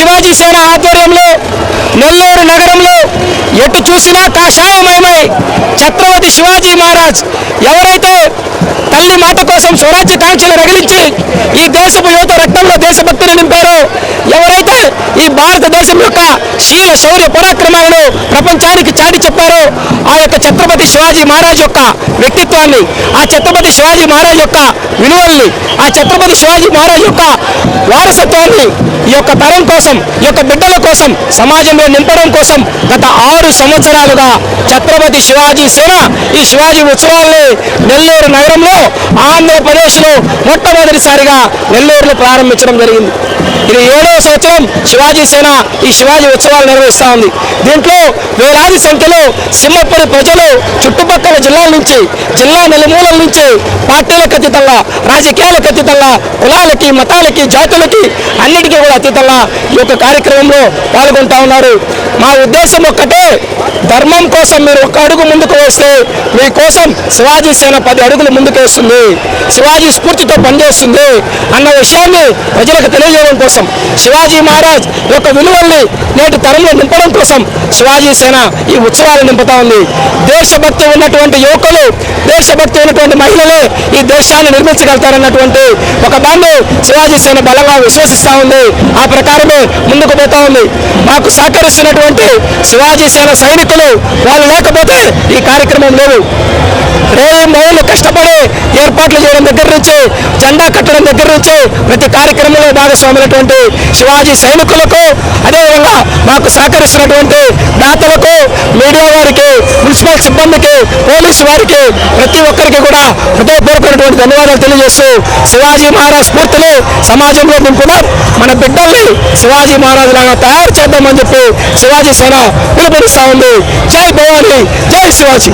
శివాజీ సేన ఆధ్వర్యంలో నెల్లూరు నగరంలో ఎటు చూసినా కాషాయమయమై ఛత్రపతి శివాజీ మహారాజ్ ఎవరైతే తల్లి మాత కోసం స్వరాజ్య కాంక్షలు రగిలించి ఈ దేశపు యువత రక్తంలో దేశభక్తిని నింపారో ఎవరైతే ఈ భారతదేశం యొక్క శీల శౌర్య పరాక్రమాలను ప్రపంచానికి చాటి చెప్పారో ఆ యొక్క ఛత్రపతి శివాజీ మహారాజ్ యొక్క వ్యక్తిత్వాన్ని ఆ ఛత్రపతి శివాజీ మహారాజ్ యొక్క విలువల్ని ఆ ఛత్రపతి శివాజీ మహారాజ్ యొక్క వారసత్వాన్ని ఈ యొక్క తరం కోసం ఈ యొక్క బిడ్డల కోసం సమాజంలో నింపడం కోసం గత ఆరు సంవత్సరాలుగా ఛత్రపతి శివాజీ సేన ఈ శివాజీ ఉత్సవాల్ని నెల్లూరు నగరంలో ఆంధ్రప్రదేశ్లో మొట్టమొదటిసారిగా నెల్లూరులో ప్రారంభించడం జరిగింది. ఇది ఏడవ సంవత్సరం శివాజీ సేన ఈ శివాజీ ఉత్సవాలు నిర్వహిస్తూ ఉంది. దీంట్లో వేలాది సంఖ్యలో సింహపురి ప్రజలు చుట్టుపక్కల జిల్లాల నుంచి జిల్లా నలుమూలల నుంచి పార్టీలకు అతీతంగా రాజకీయాలకు అతీతంగా కులాలకి మతాలకి జాతి జాతులకి అన్నిటికీ కూడా అతీతంగా ఈ యొక్క కార్యక్రమంలో పాల్గొంటా ఉన్నారు. మా ఉద్దేశం ఒక్కటే ధర్మం కోసం మీరు ఒక అడుగు ముందుకు వేస్తే మీకోసం శివాజీ సేన పది అడుగులు ముందుకు వేస్తుంది. శివాజీ స్ఫూర్తితో పనిచేస్తుంది అన్న విషయాన్ని ప్రజలకు తెలియజేయడం కోసం శివాజీ మహారాజ్ యొక్క విలువల్ని నేటి తరంలో నింపడం కోసం శివాజీ సేన ఈ ఉత్సవాలు నింపుతా ఉంది. దేశభక్తి ఉన్నటువంటి యువకులు దేశభక్తి ఉన్నటువంటి మహిళలే ఈ దేశాన్ని నిర్మించగలుగుతారన్నటువంటి ఒక దాన్ని శివాజీ సేన బలంగా విశ్వసిస్తూ ఉంది. ఆ ప్రకారమే ముందుకు పోతా ఉంది. మాకు సహకరిస్తున్నటువంటి శివాజీ సేన సైనికులు వాళ్ళు లేకపోతే ఈ కార్యక్రమం లేదు రేయి మౌలు కష్టపడి ఏర్పాట్లు చేయడం దగ్గర నుంచి జెండా కట్టడం దగ్గర నుంచి ప్రతి కార్యక్రమంలో భాగస్వామైనటువంటి శివాజీ సైనికులకు అదేవిధంగా మాకు సహకరిస్తున్నటువంటి దాతలకు మీడియా వారికి మున్సిపల్ సిబ్బందికి పోలీసు వారికి ప్రతి ఒక్కరికి కూడా హృదయపూర్వకమైనటువంటి ధన్యవాదాలు తెలియజేస్తూ శివాజీ మహారాజ్ స్ఫూర్తిని సమాజంలో నింపుదాం. మన బిడ్డల్ని శివాజీ మహారాజు లాగా తయారు చేద్దామని చెప్పి శివాజీ సేన పిలుపునిస్తా ఉంది. జై భవానీ జై శివాజీ.